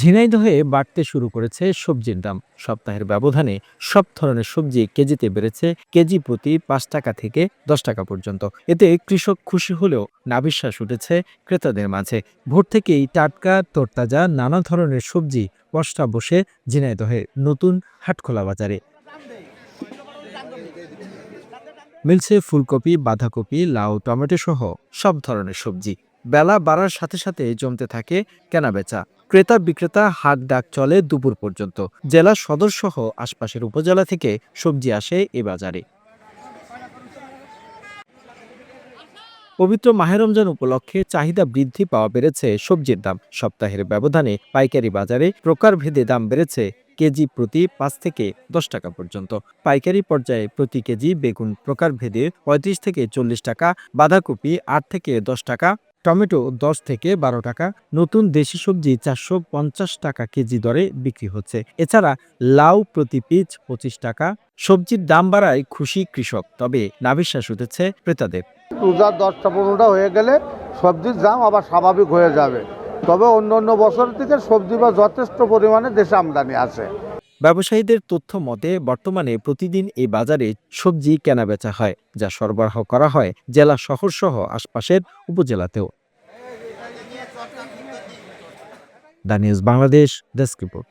ঝিনাইদহে বাড়তে শুরু করেছে সবজির দাম। সপ্তাহের ব্যবধানে সব ধরনের সবজি কেজিতে বেড়েছে কেজি প্রতি পাঁচ টাকা থেকে দশ টাকা পর্যন্ত। এতে কৃষক খুশি হলেও নাবিশ্বাস উঠেছে ক্রেতাদের মাঝে। ভোর থেকেই টাটকা, তরতাজা, নানা ধরনের সবজি পশটা বসে ঝিনাইদহের নতুন হাটখোলা বাজারে। মিলছে ফুলকপি, বাঁধাকপি, লাউ টমেটো সহ সব ধরনের সবজি। বেলা বাড়ার সাথে সাথে জমতে থাকে কেনাবেচা। ক্রেতা বিক্রেতা হাট ডাক চলে দুপুর পর্যন্ত। জেলা সদর সহ আশপাশের উপজেলা থেকে সবজি আসে এ বাজারে। পবিত্র মাহের রমজান উপলক্ষে চাহিদা বৃদ্ধি পাওয়া বেড়েছে সবজির দাম। সপ্তাহের ব্যবধানে পাইকারি বাজারে প্রকারভেদে দাম বেড়েছে কেজি প্রতি পাঁচ থেকে দশ টাকা পর্যন্ত। পাইকারি পর্যায়ে প্রতি কেজি বেগুন প্রকারভেদে পঁয়ত্রিশ থেকে চল্লিশ টাকা, বাঁধাকপি আট থেকে দশ টাকা টমেটো দশ থেকে বারো টাকা, নতুন দেশি সবজি চারশো পঞ্চাশ টাকা কেজি দরে বিক্রি হচ্ছে। এছাড়া লাউ প্রতি পিচ পঁচিশ টাকা, সবজির দাম বাড়ায় খুশি কৃষক, তবে নাবিশ্বাস উঠেছে ক্রেতাদের। রোজার দশটা পনেরোটা হয়ে গেলে সবজির দাম আবার স্বাভাবিক হয়ে যাবে। তবে অন্য অন্য বছর থেকে সবজি বা যথেষ্ট পরিমাণে দেশে আমদানি আছে। ব্যবসায়ীদের তথ্য মতে, বর্তমানে প্রতিদিন এই বাজারে সবজি কেনাবেচা হয়, যা সরবরাহ করা হয় জেলা শহরসহ আশপাশের উপজেলাতেও। The news Bangladesh desk report.